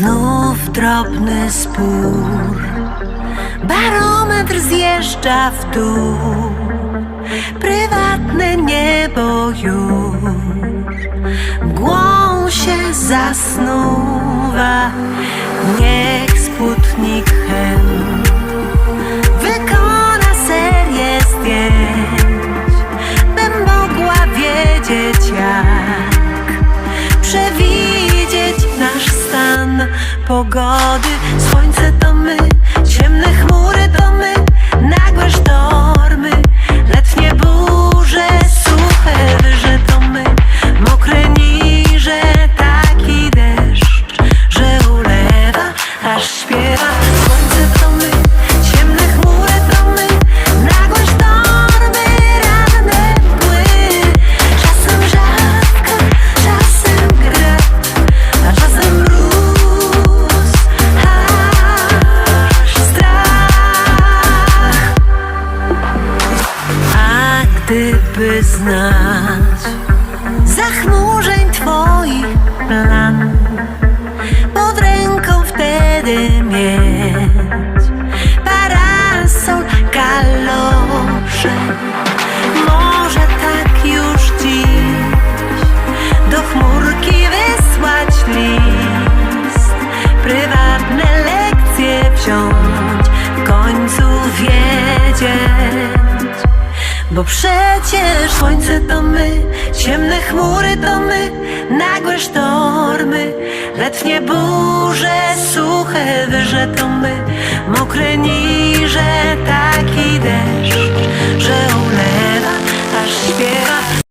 Znów drobny spór. Barometr zjeżdża w dół. Prywatne niebo już. Mgłą się zasnuwa. Niech sputnik hen pogody. Słońce to my, gdyby znać zachmurzeń twoich plan, pod ręką wtedy mieć Bo przecież słońce to my, ciemne chmury to my, nagłe sztormy, letnie burze, suche wyże to my, mokre niże, taki